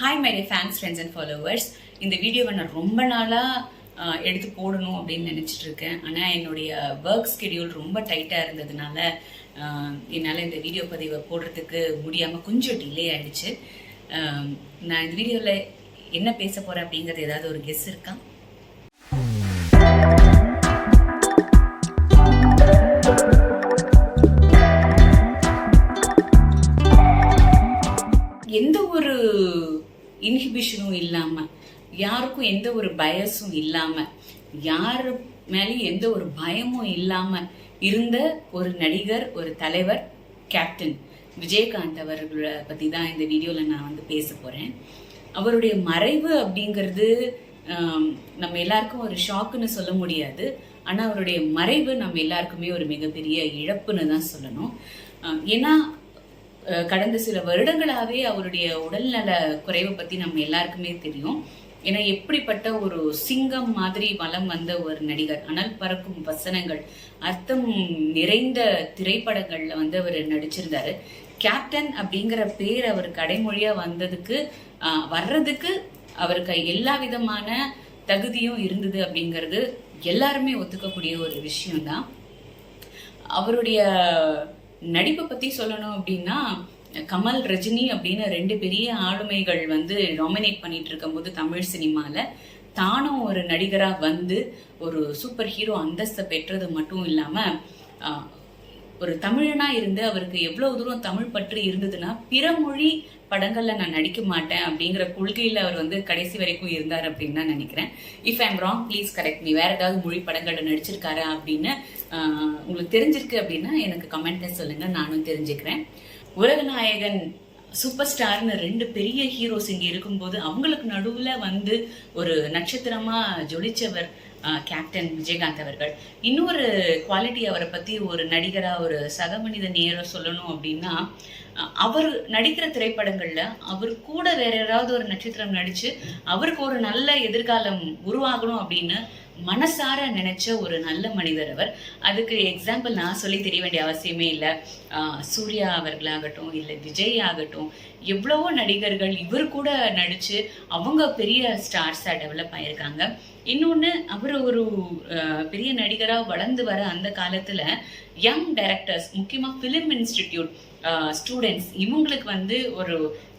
Hi my fans friends and followers இந்த வீடியோவை நான் ரொம்ப நாளாக எடுத்து போடணும் அப்படின்னு நினச்சிட்டு இருக்கேன். ஆனால் என்னுடைய ஒர்க் ஸ்கெடியூல் ரொம்ப டைட்டாக இருந்ததுனால என்னால் இந்த வீடியோ பதிவை போடுறதுக்கு முடியாமல் கொஞ்சம் டிலே ஆகிடுச்சு நான் இந்த வீடியோவில் என்ன பேச போகிறேன் அப்படிங்கிறது ஏதாவது ஒரு கெஸ் இருக்கா? இன்ஹிபிஷனும் இல்லாமல் யாருக்கும் எந்த ஒரு பயஸும் இல்லாமல் யார் மேலேயும் எந்த ஒரு பயமும் இல்லாமல் இருந்த ஒரு நடிகர் ஒரு தலைவர் கேப்டன் விஜயகாந்த் அவர்களை பற்றி தான் இந்த வீடியோவில் நான் வந்து பேச போகிறேன் அவருடைய மறைவு அப்படிங்கிறது நம்ம எல்லாருக்கும் ஒரு ஷாக்குன்னு சொல்ல முடியாது. ஆனால் அவருடைய மறைவு நம்ம எல்லாருக்குமே ஒரு மிகப்பெரிய இழப்புன்னு தான் சொல்லணும். ஏன்னா கடந்த சில வருடங்களாகவே அவருடைய உடல்நல குறைவை பற்றி நம்ம எல்லாருக்குமே தெரியும். ஏன்னா எப்படிப்பட்ட ஒரு சிங்கம் மாதிரி வலம் வந்த ஒரு நடிகர். அனல் பறக்கும் வசனங்கள் அர்த்தம் நிறைந்த திரைப்படங்களில் வந்து அவர் நடிச்சிருந்தாரு. கேப்டன் அப்படிங்கிற பேர் அவர் கடைமொழியாக வந்ததுக்கு வர்றதுக்கு அவருக்கு எல்லா விதமான தகுதியும் இருந்தது அப்படிங்கிறது எல்லாருமே ஒத்துக்கக்கூடிய ஒரு விஷயம்தான். அவருடைய நடிப்பை பத்தி சொல்லணும் அப்படின்னா கமல் ரஜினி அப்படின்னு ரெண்டு பெரிய ஆளுமைகள் வந்து நாமினேட் பண்ணிட்டு இருக்கும்போது தமிழ் சினிமால தானும் ஒரு நடிகரா வந்து ஒரு சூப்பர் ஹீரோ அந்தஸ்தை பெற்றது மட்டும் இல்லாம ஒரு தமிழனா இருந்து அவருக்கு எவ்வளவு தூரம் தமிழ் பற்று இருந்ததுன்னா பிற மொழி படங்கள்ல நான் நடிக்க மாட்டேன் அப்படிங்கிற கொள்கையில அவர் வந்து கடைசி வரைக்கும் இருந்தார் அப்படின்னு தான் நினைக்கிறேன். If I'm wrong please correct நீ வேற ஏதாவது மொழி படங்கள்ல நடிச்சிருக்காரு அப்படின்னு உங்களுக்கு தெரிஞ்சிருக்கு அப்படின்னா எனக்கு கமெண்ட்ல சொல்லுங்க. நானும் தெரிஞ்சுக்கிறேன். உலகநாயகன் சூப்பர் ஸ்டார்னு ரெண்டு பெரிய ஹீரோஸ் இங்கே இருக்கும்போது அவங்களுக்கு நடுவுல வந்து ஒரு நட்சத்திரமா ஜொலிச்சவர் கேப்டன் விஜயகாந்த் அவர்கள். இன்னொரு குவாலிட்டி அவரை பற்றி ஒரு நடிகரா ஒரு சக மனித நேரம் சொல்லணும் அப்படின்னா அவர் நடிக்கிற திரைப்படங்கள்ல அவர் கூட வேற யாராவது ஒரு நட்சத்திரம் நடிச்சு அவருக்கு ஒரு நல்ல எதிர்காலம் உருவாகணும் அப்படின்னு மனசார நினைச்ச ஒரு நல்ல மனிதர் அவர். அதுக்கு எக்ஸாம்பிள் நான் சொல்லி தெரிய வேண்டிய அவசியமே இல்லை. சூர்யா அவர்களாகட்டும் இல்லை விஜய் ஆகட்டும் எவ்வளவோ நடிகர்கள் இவர் கூட நடிச்சு அவங்க பெரிய ஸ்டார்ஸாக டெவலப் ஆயிருக்காங்க. இன்னொன்று அவர் ஒரு அஹ், பெரிய நடிகராக வளர்ந்து வர அந்த காலத்தில் யங் டைரக்டர்ஸ் முக்கியமாக ஃபிலிம் இன்ஸ்டிடியூட் ஸ்டூடெண்ட்ஸ் இவங்களுக்கு வந்து ஒரு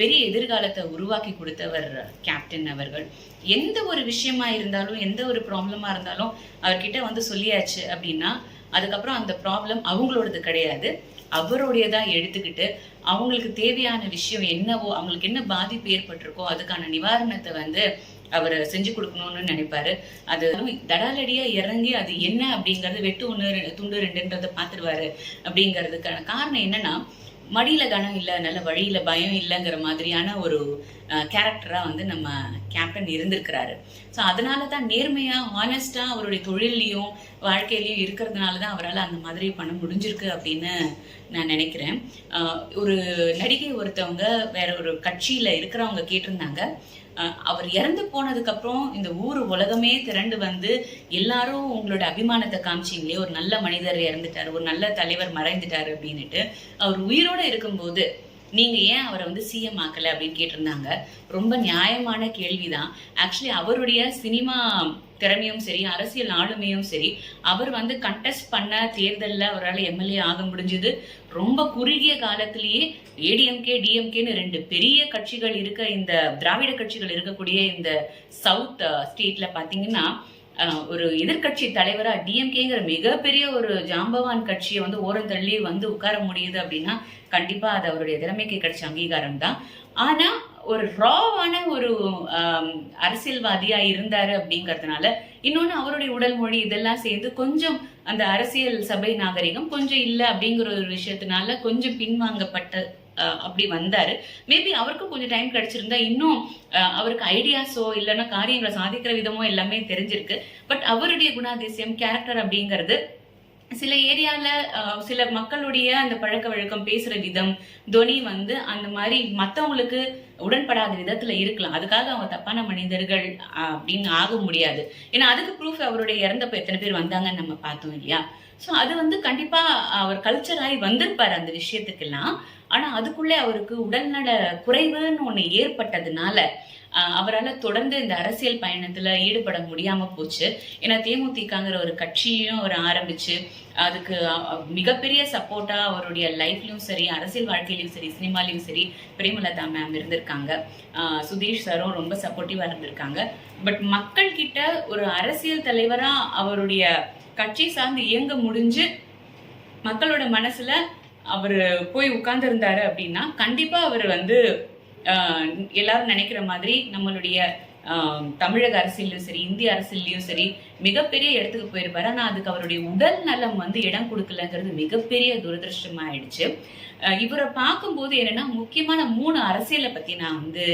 பெரிய எதிர்காலத்தை உருவாக்கி கொடுத்தவர் கேப்டன் அவர்கள். எந்த ஒரு விஷயமா இருந்தாலும் எந்த ஒரு ப்ராப்ளமா இருந்தாலும் அவர்கிட்ட வந்து சொல்லியாச்சு அப்படின்னா அதுக்கப்புறம் அந்த ப்ராப்ளம் அவங்களோடது கிடையாது. அவருடையதா எடுத்துக்கிட்டு அவங்களுக்கு தேவையான விஷயம் என்னவோ அவங்களுக்கு என்ன பாதிப்பு ஏற்பட்டிருக்கோ அதுக்கான நிவாரணத்தை வந்து அவர் செஞ்சு கொடுக்கணும்னு நினைப்பாரு. அது தடாலடியா இறங்கி அது என்ன அப்படிங்கறது வெட்டு ஒன்று துண்டு ரெண்டுன்றதை பார்த்துருவாரு அப்படிங்கிறதுக்கான காரணம் என்னன்னா மடியில் கனம் இல்லை நல்ல வழியில் பயம் இல்லைங்கிற மாதிரியான ஒரு கேரக்டராக வந்து நம்ம கேப்டன் இருந்திருக்கிறாரு. ஸோ அதனால தான் நேர்மையாக ஹானஸ்டா அவருடைய தொழிலையும் வாழ்க்கையிலையும் இருக்கிறதுனால தான் அவரால் அந்த மாதிரி பண்ண முடிஞ்சிருக்கு அப்படின்னு நான் நினைக்கிறேன். ஒரு நடிகை ஒருத்தவங்க வேற ஒரு கட்சியில் இருக்கிறவங்க கேட்டிருந்தாங்க. அவர் இறந்து போனதுக்கு அப்புறம் இந்த ஊர் உலகமே திரண்டு வந்து எல்லாரும் உங்களோட அபிமானத்தை காமிச்சிங்களே ஒரு நல்ல மனிதர் இறந்துட்டாரு ஒரு நல்ல தலைவர் மறைந்துட்டாரு அப்படின்னுட்டு அவர் உயிரோட இருக்கும்போது நீங்க ஏன் அவரை வந்து சிஎம் ஆக்கல அப்படின்னு கேட்டிருந்தாங்க? ரொம்ப நியாயமான கேள்விதான். ஆக்சுவலி அவருடைய சினிமா திறமையும் சரி அரசியல் ஆளுமையும் சரி அவர் வந்து கண்டெஸ்ட் பண்ண தேர்தல்ல அவரால் எம்எல்ஏ ஆக முடிஞ்சது. ரொம்ப குறுகிய காலத்திலேயே ஏடிஎம்கே டிஎம்கேன்னு ரெண்டு பெரிய கட்சிகள் இருக்க இந்த திராவிட கட்சிகள் இருக்கக்கூடிய இந்த சவுத் ஸ்டேட்ல பாத்தீங்கன்னா ஒரு எதிர்க்கட்சி தலைவராக டிஎம்கேங்கிற மிகப்பெரிய ஒரு ஜாம்பவான் கட்சியை வந்து ஓரம் தள்ளி வந்து உட்கார முடியுது அப்படின்னா கண்டிப்பாக அது அவருடைய திறமைக்கு கிடைச்ச அங்கீகாரம் தான். ஆனால் ஒரு ராவான ஒரு அரசியல்வாதியாக இருந்தார் அப்படிங்கிறதுனால இன்னொன்று அவருடைய உடல் மொழி இதெல்லாம் சேர்ந்து கொஞ்சம் அந்த அரசியல் சபை நாகரிகம் கொஞ்சம் இல்லை அப்படிங்கிற ஒரு விஷயத்தினால கொஞ்சம் பின்வாங்கப்பட்ட அப்படி வந்தாரு. மேபி அவருக்கும் கொஞ்சம் டைம் கிடைச்சிருந்தா இன்னும் அவருக்கு ஐடியாஸோ இல்லைன்னா காரியங்களை சாதிக்கிற விதமோ எல்லாமே தெரிஞ்சிருக்கு. பட் அவருடைய குணாதிசயம் கேரக்டர் அப்படிங்கிறது சில ஏரியால சில மக்களுடைய அந்த பழக்க வழக்கம் பேசுற விதம் துணி வந்து அந்த மாதிரி மற்றவங்களுக்கு உடன்படாத விதத்துல இருக்கலாம். அதுக்காக அவங்க தப்பான மனிதர்கள் அப்படின்னு ஆக முடியாது. ஏன்னா அதுக்கு ப்ரூஃப் அவருடைய இறந்தப்ப எத்தனை பேர் வந்தாங்கன்னு நம்ம பார்த்தோம் இல்லையா? ஸோ அது வந்து கண்டிப்பா அவர் கல்ச்சர் ஆகி வந்திருப்பாரு அந்த விஷயத்துக்கெல்லாம். ஆனா அதுக்குள்ளே அவருக்கு உடல்நல குறைவுன்னு ஒண்ணு ஏற்பட்டதுனால அவரால் தொடர்ந்து இந்த அரசியல் பயணத்தில் ஈடுபட முடியாமல் போச்சு. ஏன்னா தேமுதிகங்கிற ஒரு கட்சியும் அவர் ஆரம்பித்து அதுக்கு மிகப்பெரிய சப்போர்ட்டாக அவருடைய லைஃப்லையும் சரி அரசியல் வாழ்க்கையிலையும் சரி சினிமாலையும் சரி பிரேமலதா மேம் இருந்திருக்காங்க. சுதீஷ் சாரும் ரொம்ப சப்போர்ட்டிவாக இருந்திருக்காங்க. பட் மக்கள்கிட்ட ஒரு அரசியல் தலைவராக அவருடைய கட்சி சார்ந்து இயங்க முடிஞ்சு மக்களோட மனசில் அவர் போய் உட்கார்ந்துருந்தாரு அப்படின்னா கண்டிப்பாக அவர் வந்து எல்லாரும் நினைக்கிற மாதிரி நம்மளுடைய தமிழக அரசியல்லையும் சரி இந்திய அரசியல்லையும் சரி மிகப்பெரிய இடத்துக்கு போயிருப்பாரு. ஆனா அதுக்கு அவருடைய உடல் நலம் வந்து இடம் கொடுக்கலங்கிறது மிகப்பெரிய துரதிருஷ்டமா ஆயிடுச்சு இவரை பார்க்கும்போது என்னன்னா முக்கியமான மூணு அரசியலை பத்தி நான் வந்து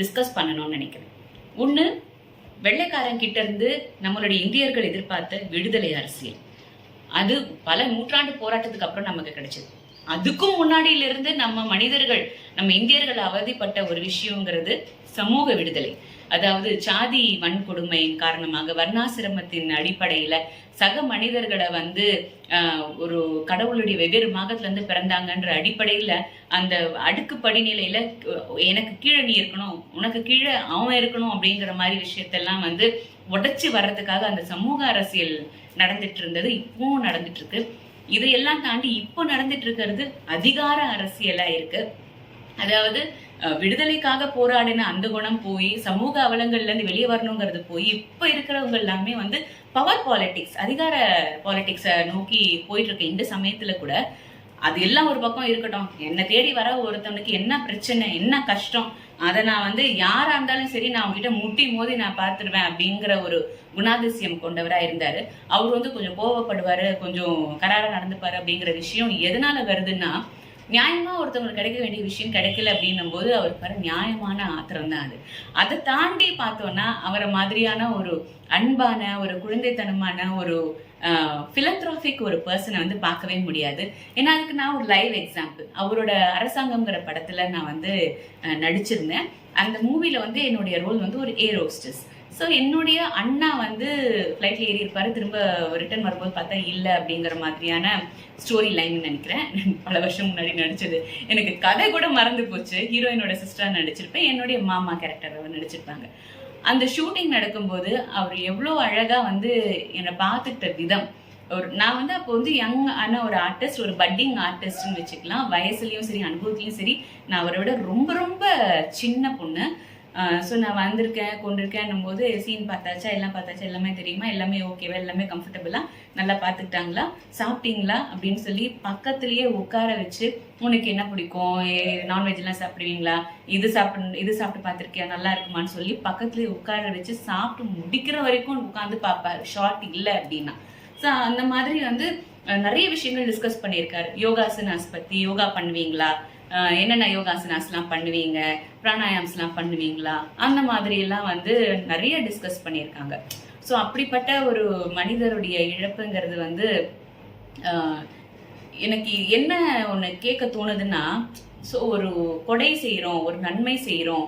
டிஸ்கஸ் பண்ணணும்னு நினைக்கிறேன். ஒண்ணு வெள்ளைக்காரன் கிட்ட இருந்து நம்மளுடைய இந்தியர்கள் எதிர்பார்த்த விடுதலை அரசியல். அது பல நூற்றாண்டு போராட்டத்துக்கு அப்புறம் நமக்கு கிடைச்சது. அதுக்கும் முன்னாடியில இருந்து நம்ம மனிதர்கள் நம்ம இந்தியர்கள் அவதிப்பட்ட ஒரு விஷயங்கிறது சமூக விடுதலை. அதாவது சாதி வன்கொடுமை காரணமாக வர்ணாசிரமத்தின் அடிப்படையில சக மனிதர்களை வந்து ஆஹ், ஒரு கடவுளுடைய வெவ்வேறு மாகத்துல இருந்து பிறந்தாங்கன்ற அடிப்படையில அந்த அடுக்கு படிநிலையில எனக்கு கீழே நீ இருக்கணும் உனக்கு கீழே அவன் இருக்கணும் அப்படிங்கிற மாதிரி விஷயத்தெல்லாம் வந்து உடைச்சு வர்றதுக்காக அந்த சமூக அரசியல் நடந்துட்டு இருந்தது இப்பவும் நடந்துட்டு இருக்கு. இதையெல்லாம் தாண்டி இப்போ நடந்துட்டு இருக்கிறது அதிகார அரசியலா இருக்கு. அதாவது அஹ், விடுதலைக்காக போராடின அந்த குணம் போய் சமூக அவலங்கள்ல இருந்து வெளியே வரணுங்கிறது போய் இப்ப இருக்கிறவங்க எல்லாமே வந்து பவர் பாலிடிக்ஸ் அதிகார பாலிடிக்ஸை நோக்கி போயிட்டு இருக்க இந்த சமயத்துல கூட அது எல்லாம் ஒரு பக்கம் இருக்கட்டும். என்னை தேடி வர ஒருத்தவனுக்கு என்ன பிரச்சனை என்ன கஷ்டம் அதை நான் வந்து யாரா இருந்தாலும் சரி நான் அவங்ககிட்ட முட்டி மோதி நான் பார்த்துருவேன் அப்படிங்கிற ஒரு குணாதிசயம் கொண்டவராக இருந்தாரு. அவர் வந்து கொஞ்சம் கோவப்படுவாரு கொஞ்சம் கராராக நடந்துப்பாரு அப்படிங்கிற விஷயம் எதனால வருதுன்னா நியாயமா ஒருத்தவங்களுக்கு கிடைக்க வேண்டிய விஷயம் கிடைக்கல அப்படின்னும் போது அவருக்கு வர நியாயமான ஆத்திரம் தான் அது. அதை தாண்டி பார்த்தோம்னா அவரை மாதிரியான ஒரு அன்பான ஒரு குழந்தைத்தனமான ஒரு பிலந்த்ராபிக் ஒரு பர்சனை வந்து பார்க்கவே முடியாது. ஏன்னா அதுக்கு நான் ஒரு லைவ் எக்ஸாம்பிள் அவரோட அரசாங்கம்ங்கிற படத்தில் நான் வந்து நடிச்சிருந்தேன். அந்த மூவியில் வந்து என்னுடைய ரோல் வந்து ஒரு ஏர் ஹோஸ்டஸ் ஸோ என்னுடைய அண்ணா வந்து ஃப்ளைட்டில் ஏறி இருப்பாரு திரும்ப ரிட்டர்ன் வரும்போது பார்த்தா இல்லை அப்படிங்கிற மாதிரியான ஸ்டோரி லைன் நினைக்கிறேன் பல வருஷம் முன்னாடி நடிச்சது. எனக்கு கதை கூட மறந்து போச்சு. ஹீரோயினோட சிஸ்டராக நடிச்சிருப்பேன். என்னுடைய மாமா கேரக்டர் நடிச்சிருப்பாங்க. அந்த ஷூட்டிங் நடக்கும்போது அவர் எவ்வளோ அழகாக வந்து என்னை பார்த்துக்கிட்ட விதம். ஒரு நான் வந்து அப்போ வந்து யங் ஆன ஒரு ஆர்டிஸ்ட் ஒரு பட்டிங் ஆர்டிஸ்ட்னு வச்சுக்கலாம். வயசுலேயும் சரி அனுபவத்துலேயும் சரி. நான் அவரை விட ரொம்ப ரொம்ப சின்ன பொண்ணு. ஸோ நான் வந்திருக்கேன் கொண்டிருக்கேன்னும் போது சீன் பார்த்தாச்சா எல்லாம் பார்த்தாச்சா எல்லாமே தெரியுமா? எல்லாமே ஓகேவா எல்லாமே கம்ஃபர்டபுளா நல்லா பார்த்துக்கிட்டாங்களா? சாப்பிட்டீங்களா? அப்படின்னு சொல்லி பக்கத்துலயே உட்கார வச்சு உனக்கு என்ன பிடிக்கும்? நான்வெஜ்லாம் சாப்பிடுவீங்களா? இது சாப்பிடு இது சாப்பிட்டு பார்த்துருக்கியா? நல்லா இருக்குமான்னு சொல்லி பக்கத்துலயே உட்கார வச்சு சாப்பிட்டு முடிக்கிற வரைக்கும் உட்காந்து பார்ப்பாரு. ஷார்ட் இல்லை அப்படின்னா. ஸோ அந்த மாதிரி வந்து நிறைய விஷயங்கள் டிஸ்கஸ் பண்ணியிருக்காரு. யோகாசனாஸ் பத்தி யோகா பண்ணுவீங்களா? என்னென்ன யோகாசனாஸ்லாம் பண்ணுவீங்க? பிராணாயாம்ஸ்லாம் பண்ணுவீங்களா? அந்த மாதிரியெல்லாம் வந்து நிறைய டிஸ்கஸ் பண்ணியிருக்காங்க. ஸோ அப்படிப்பட்ட ஒரு மனிதருடைய இழப்புங்கிறது வந்து எனக்கு என்ன ஒன்று கேட்க தோணுதுன்னா ஸோ ஒரு கொடை செய்கிறோம் ஒரு நன்மை செய்கிறோம்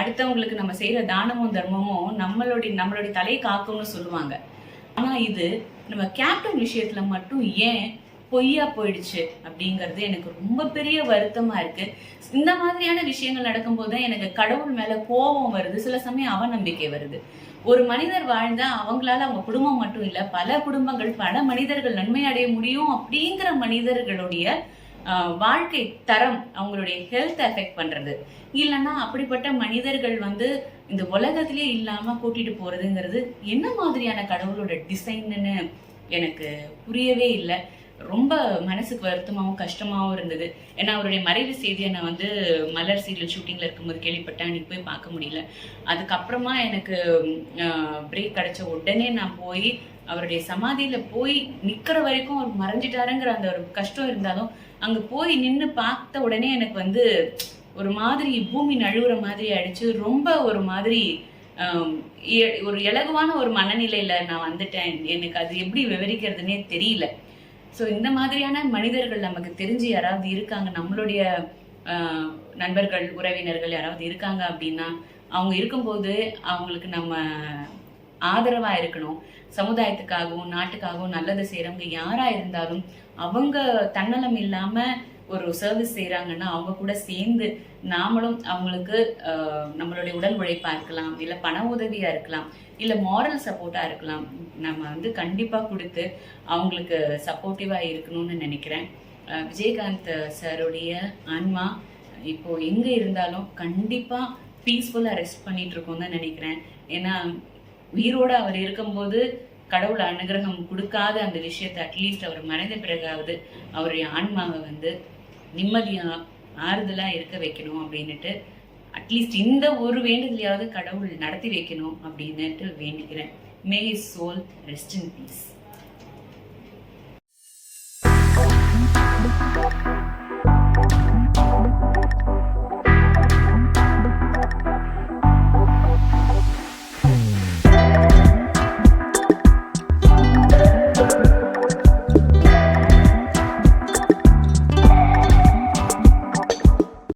அடுத்தவங்களுக்கு நம்ம செய்கிற தானமும் தர்மமும் நம்மளுடைய நம்மளுடைய தலை காக்கும்னு சொல்லுவாங்க. ஆனால் இது நம்ம கேப்டன் விஷயத்தில் மட்டும் ஏன் பொய்யா போயிடுச்சு அப்படிங்கிறது எனக்கு ரொம்ப பெரிய வருத்தமா இருக்கு. இந்த மாதிரியான விஷயங்கள் நடக்கும்போது தான் எனக்கு கடவுள் மேல கோபம் வருது. சில சமயம் அவநம்பிக்கை வருது. ஒரு மனிதர் வாழ்ந்தா அவங்களால அவங்க குடும்பம் மட்டும் இல்ல பல குடும்பங்கள் பல மனிதர்கள் நன்மை அடைய முடியும் அப்படிங்கிற மனிதர்களுடைய வாழ்க்கை தரம் அவங்களுடைய ஹெல்த் எஃபெக்ட் பண்றது. இல்லைன்னா அப்படிப்பட்ட மனிதர்கள் வந்து இந்த உலகத்திலே இல்லாம கூட்டிட்டு போறதுங்கிறது என்ன மாதிரியான கடவுளோட டிசைன்னு எனக்கு புரியவே இல்லை. ரொம்ப மனசுக்கு வருத்தமாகவும் கஷ்டமாகவும் இருந்தது. ஏன்னா அவருடைய மறைவு செய்தியை நான் வந்து மலர் சீரியல் ஷூட்டிங்கில் இருக்கும்போது கேள்விப்பட்டேன். அன்னைக்கு போய் பார்க்க முடியல. அதுக்கப்புறமா எனக்கு பிரேக் கிடைச்ச உடனே நான் போய் அவருடைய சமாதியில போய் நிக்கிற வரைக்கும் அவர் மறைஞ்சிட்டாருங்கிற அந்த ஒரு கஷ்டம் இருந்தாலும் அங்க போய் நின்று பார்த்த உடனே எனக்கு வந்து ஒரு மாதிரி பூமி நழுவுற மாதிரி ஆயிடுச்சு. ரொம்ப ஒரு மாதிரி எ- ஒரு இலகுவான ஒரு மனநிலையில நான் வந்துட்டேன். எனக்கு அது எப்படி விவரிக்கிறதுனே தெரியல. ஸோ இந்த மாதிரியான மனிதர்கள் நமக்கு தெரிஞ்சு யாராவது இருக்காங்க நம்மளுடைய ஆஹ், நண்பர்கள் உறவினர்கள் யாராவது இருக்காங்க அப்படின்னா அவங்க இருக்கும்போது அவங்களுக்கு நம்ம ஆதரவா இருக்கணும். சமுதாயத்துக்காகவும் நாட்டுக்காகவும் நல்லது செய்றவங்க யாரா இருந்தாலும் அவங்க தன்னலம் இல்லாம ஒரு சர்வீஸ் செய்கிறாங்கன்னா அவங்க கூட சேர்ந்து நாமளும் அவங்களுக்கு ஆஹ், நம்மளுடைய உடல் உழைப்பாக இருக்கலாம் இல்லை பண உதவியாக இருக்கலாம் இல்லை மாரல் சப்போர்ட்டாக இருக்கலாம் நம்ம வந்து கண்டிப்பாக கொடுத்து அவங்களுக்கு சப்போர்ட்டிவாக இருக்கணும்னு நினைக்கிறேன். விஜயகாந்த் சாருடைய ஆன்மா இப்போ எங்கே இருந்தாலும் கண்டிப்பாக பீஸ்ஃபுல்லாக ரெஸ்ட் பண்ணிட்டு இருக்கோம் தான் நினைக்கிறேன். ஏன்னா உயிரோட அவர் இருக்கும்போது கடவுள் அனுகிரகம் கொடுக்காத அந்த விஷயத்தை அட்லீஸ்ட் அவர் மறைந்த பிறகாவது அவருடைய ஆன்மாவை வந்து நிம்மதியாக ஆறுதலாக இருக்க வைக்கணும் அப்படின்னுட்டு அட்லீஸ்ட் இந்த ஒரு வேண்டுதலையாவது கடவுள் நடத்தி வைக்கணும் அப்படின்னுட்டு வேண்டிக்கிறேன் may soul rest in peace